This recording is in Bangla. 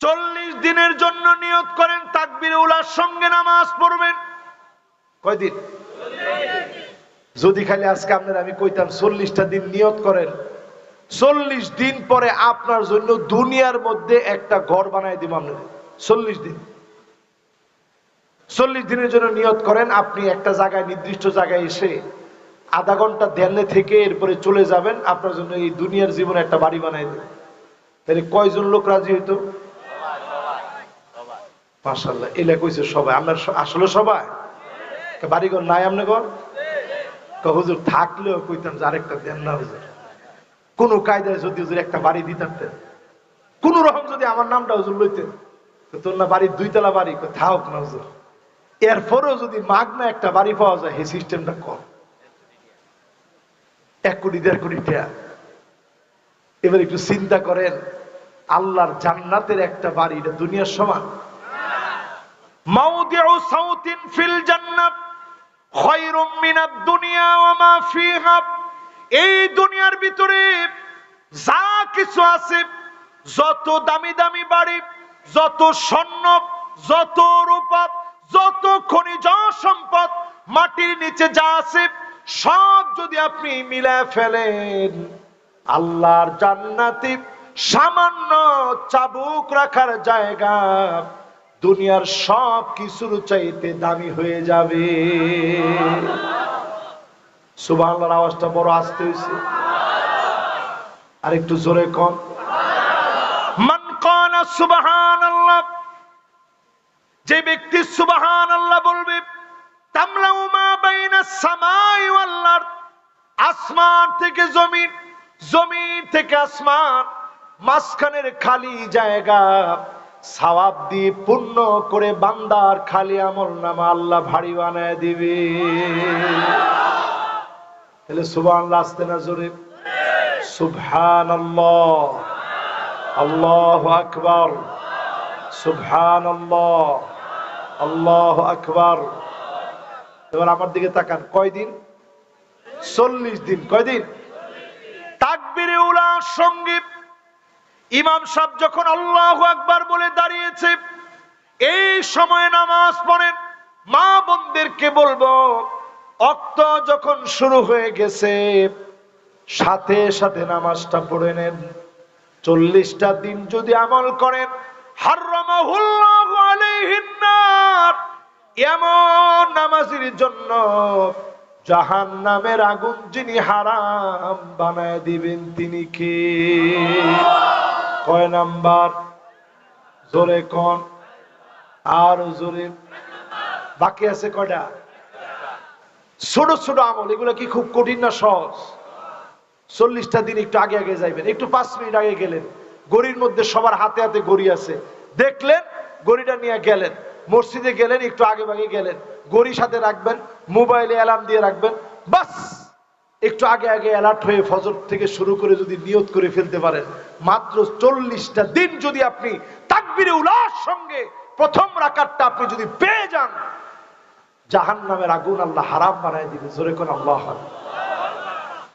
চল্লিশ দিনের জন্য নিয়ত করেন, তাকবির উলার সঙ্গে নামাজ পড়বেন। কয়দিন? যদি খালি আজকে আপনার, আমি কইতাম চল্লিশটা দিন নিয়ত করেন, চল্লিশ দিন পরে আপনার জন্য দুনিয়ার মধ্যে একটা ঘর বানাই দিব আপনার চল্লিশ দিন। চল্লিশ দিনের জন্য নিয়ত করেন, আপনি একটা জায়গায়, নির্দিষ্ট জায়গায় এসে আধা ঘণ্টা ধ্যানে থেকে এরপরে চলে যাবেন, আপনার জন্য এই দুনিয়ার জীবনে একটা বাড়ি বানাই দেবে। তাহলে কয়জন লোক রাজি হইতো? মাসাল্লাহ এলা কইছে সবাই। আপনার আসলে সবাই? বাড়িঘর নাই আপনি ঘর হুজুর থাকলেও কইতাম যে আরেকটা দেন না হুজুর। কোন কায়দায় যদি হুজুর একটা বাড়ি দিতাম কোন রকম যদি আমার নামটা হুজুর লইতেন তোর না বাড়ির দুইতলা বাড়ি থাক না হুজুর। এরপরেও যদি মাগনা একটা বাড়ি পাওয়া যায় এই সিস্টেমটা কর। এক কোটি, দেড় কোটি টাকা। এবার একটু চিন্তা করেন, আল্লাহর জান্নাতের একটা বাড়ি, এটা দুনিয়ার সমান? মাউদিউ সাউতিন ফিল জান্নাত, খায়রুম মিনাদ দুনিয়া ওয়া মা ফিহা। এই দুনিয়ার ভিতরে যা কিছু আছে, যত দামি দামি বাড়ি, যত স্বর্ণ, যত রূপা, যত খনিজ সম্পদ, মাটির নিচে যা আছে, সব যদি আপনি মিলায় ফেলেন, আল্লাহর জান্নাতে সামান্য চাবুক রাখার জায়গা দুনিয়ার সব কিছুর চাইতে দামি হয়ে যাবে। সুবহানাল্লাহর আওয়াজটা বড় আসতে হয়েছে আর একটু জোরে কম মান কানা সুবহানাল্লাহ, যে ব্যক্তি বলবে মা বাইনা সামাই আসমান থেকে জমিন জমিন থেকে আসমান, মাঝখানের খালি জায়গা। সওয়াব দিয়ে পূর্ণ করে বান্দার খালি আমল নামা আল্লাহ ভারী বানায় দিবে। তাহলে সুবহানাল্লাহ আসতে না জোরে? সুবহানাল্লাহ। আল্লাহু আকবার। সুবহানাল্লাহ। আল্লাহু আকবার। এবার আমার দিকে তাকান। কয়দিন? চল্লিশ দিন। কয়দিন? তাকবিরে উলার সঙ্গে ইমাম সাহেব যখন আল্লাহ আকবার বলে দাঁড়িয়েছে, এই সময়ে নামাজ পড়েন, মা বোনদেরকে বলব, অক্ত যখন শুরু হয়ে গেছে, সাথে সাথে নামাজটা পড়ে নেন। চল্লিশটা দিন যদি আমল করেন এমন নামাজির জন্য জাহান নামের আগুন যিনি হারাম বানায় দিবেন তিনি কে? কয় নাম্বার, জোরে কন? আর জোরে, বাকি আছে কয়টা? ছোট ছোট আমল, এগুলো কি খুব কঠিন না সহজ? চল্লিশটা দিন একটু আগে আগে যাইবেন, একটু পাঁচ মিনিট আগে গেলেন, গড়ির মধ্যে সবার হাতে হাতে গড়ি আছে। দেখলেন, গড়িটা নিয়ে গেলেন, মসজিদে গেলেন, একটু আগে ভাগে গেলেন, গড়ি সাথে রাখবেন, মোবাইলে অ্যালার্ম দিয়ে রাখবেন, বাস! একটু আগে আগে অ্যালার্ট হয়ে ফজর থেকে শুরু করে যদি নিয়ত করে ফেলতে পারেন, মাত্র চল্লিশটা দিন যদি আপনি তাকবিরে উলার সঙ্গে প্রথম রাকাতটা আপনি যদি পেয়ে যান জাহান নামের আগুন আল্লাহ হারাম বানায় দিবে, জোরে কোন আল্লাহ